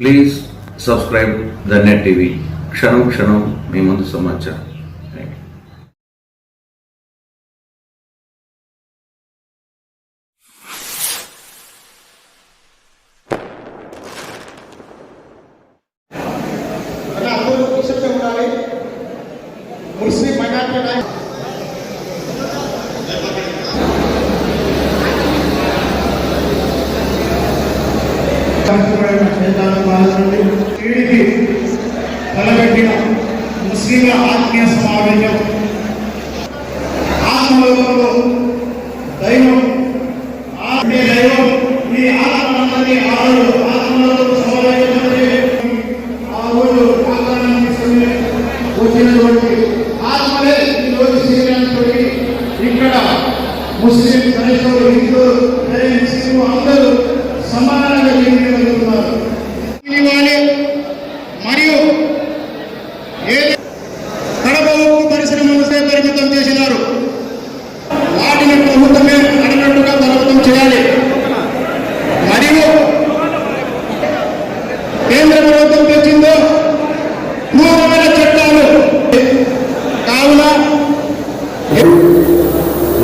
please subscribe the Net TV క్షణం క్షణం మీ ముందు సమాచారం థ్యాంక్ యూ అలా ఆ- మీ దైవం మీ ఆత్మలందరినీ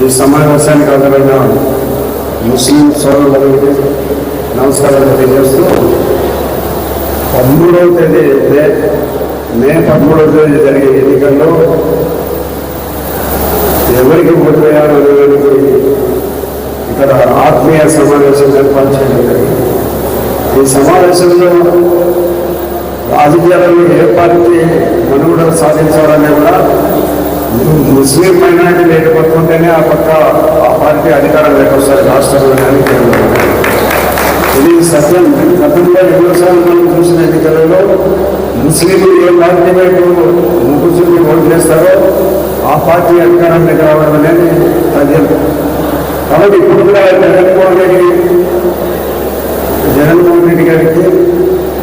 ఈ సమావేశానికి అవసరమైన ముస్లిం సోదరులందరికీ నమస్కారం తెలియజేస్తూ పదమూడవ తేదీ మే మే పదమూడవ తేదీ జరిగే ఎన్నికల్లో ఎవరికి ఓటు వేయాలో ఇక్కడ ఆత్మీయ సమావేశం ఏర్పాటు చేయడం ఈ సమావేశంలో రాజకీయాలలో ఏ పార్టీ మనుగడ సాధించాలనే కూడా ముస్లిం పట్టుకుంటేనే ఆ పక్క ఆ పార్టీ అధికారం లేకొస్తారు రాష్ట్రంలో కానీ కేంద్రంలో ఇది సత్యం. గతంలో ఎన్నోసార్లు మనం చూసిన ఎన్నికలలో ముస్లింలు ఏ పార్టీ వైపు ముగ్గురు ఓటు చేస్తారో ఆ పార్టీ అధికారంలోకి రావడం అనేది సత్యం కాబట్టి ఇప్పుడు కూడా జగన్మోహన్ రెడ్డి జగన్మోహన్ రెడ్డి గారికి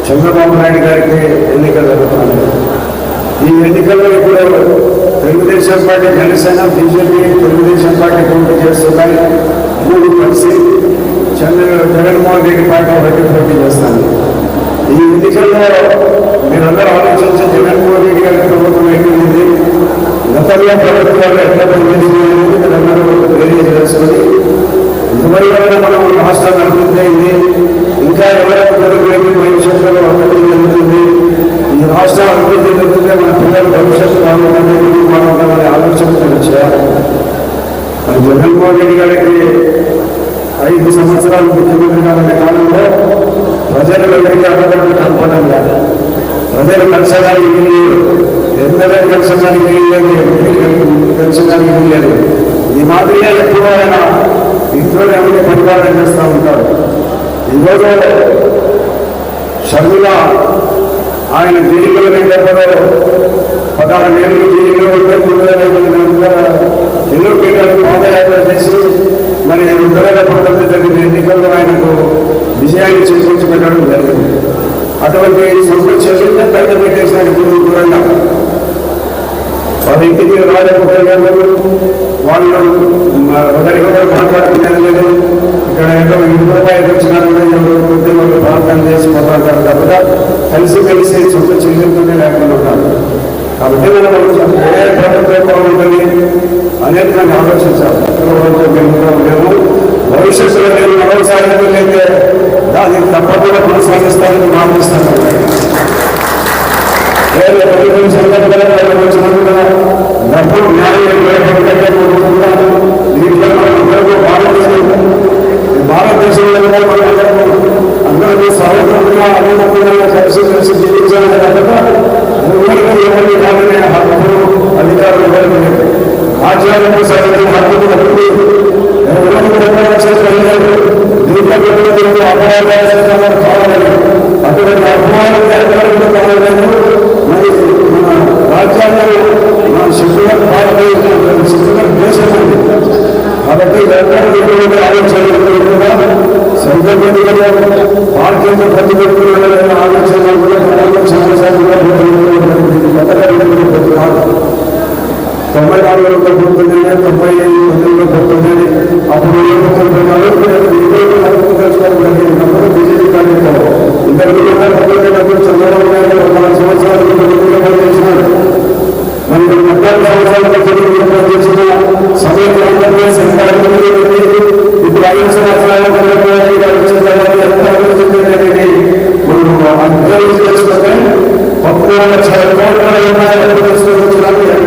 చంద్రబాబు నాయుడు గారికి ఎన్నికలు జరుగుతున్నాయి. ఈ ఎన్నికల్లో ఇప్పుడు Telugu Desam party Janasena BJP Telugu Desam party పోటీ చేస్తున్నాయి. మూడు కలిసి చంద్ర జగన్మోహన్ రెడ్డి పార్టీ ఒకటి పోటీ చేస్తాను. ఈ ఎన్నికల్లో మీరందరూ ఆలోచించి జగన్మోహన్ రెడ్డి గారి ప్రభుత్వం ఎక్కింది గతంలో ప్రభుత్వాలు ఎట్లా పనిచేసింది మీరందరూ తెలియజేసుకొని ఇదివరకు మనం రాష్ట్రం నడుపుతుంది ఇది ఇంకా ఎవరైనా భవిష్యత్తులో అభివృద్ధి జరుగుతుంది ఈ రాష్ట్రం అభివృద్ధి జరుగుతుంటే మన పిల్లల భవిష్యత్తు బాగుంటుంది. జగన్మోహన్ రెడ్డి గారికి ఐదు సంవత్సరాలు ముఖ్యమంత్రి ఉన్న కాలంలో ప్రజలు ఎవరికి అడగడం కనపడం లేదు ప్రజలు కలిసడానికి వీలు ఎమ్మెల్యే కలిసడానికి వీల్లేదు ఎంపీ కలసడానికి ఈ మాదిరిగా ఎక్కువ ఆయన ఇంట్లోనే ఎవరి పరిపాలన చేస్తూ ఉంటారు. ఈరోజు షర్మిల ఆయన జైలులో నేపథ్యంలో పదహారు ఏళ్ళు జైలులో అటువంటి సంస్కృతి బయట పెట్టేసిన గురువు దూరంగా. వాళ్ళ ఇంటికి రాజగోపాల్ వాళ్ళు ఒకరికొకరు మాట్లాడుతున్నారు లేదు. ఇక్కడ ఏదో ఇంటి రూపాయలు వచ్చినారు ఎవరు వాళ్ళు ప్రార్థన చేసి మాట్లాడతారు తప్ప కలిసి కలిసి సొంత చెల్లింపునే లేకుండా ఉన్నారు. కాబట్టి మనం ఏ ప్రభుత్వం తప్పకుండా కొనసాగిస్తానని మాటిస్తాను వేరే ప్రభుత్వం సందర్భంగా వచ్చినట్టుగా డబ్బు న్యాయం లేకపోతే కోరుకుంటున్నాను దీంట్లో మనం అందరూ భారతదేశం ఈ భారతదేశంలో కూడా మనం అందరూ అందరూ సౌకర్యంగా అనుమతులుగా కలిసి కలిసి జీవించాలని తప్ప ఎవరికి ఎవరి కాదనే హక్కులు అధికారులు ఎవరికి లేదు ఆచార్యులు సరైన హక్కులు హక్కులు ఎవరికి ಉಪಯೋಗದಲ್ಲಿ ಅಪರಾಧ ಅದರ ಅಪಮಾನವನ್ನು ರಾಜ್ಯಾಂಗವು ಶಿಕ್ಷಣ ಶಿಕ್ಷಣ ದೇಶದಲ್ಲಿ ಅದಕ್ಕೆ ಎರಡು ಆಲೋಚನೆ ಸಂಘಟನೆಗಳ ಭಾರತೀಯ ಪ್ರತಿಭಟನೆಗಳನ್ನು ಆಲೋಚನೆ ಆಲೋಚನೆ తొంభై పొందిన తొంభై ఐదు పంతొమ్మిదిలో పొందింది అప్పుడు ముప్పై నాలుగు నమ్మకం బీజేపీ కార్యక్రమం ఇద్దరు డబ్బులు చంద్రబాబు నాయుడు పది సంవత్సరాలు చేసినారు మరి పద్నాలుగు సంవత్సరాలకు చేసిన సమయంలో సంకల్పంలో ఇప్పుడు ఐదు సంవత్సరాలు వచ్చిన తర్వాత ఎంత అభివృద్ధి అనేది మనం అర్థం చేసుకుంటే పద్నాలుగు లక్షల కోట్ల ఎనభై లక్షలు వచ్చినా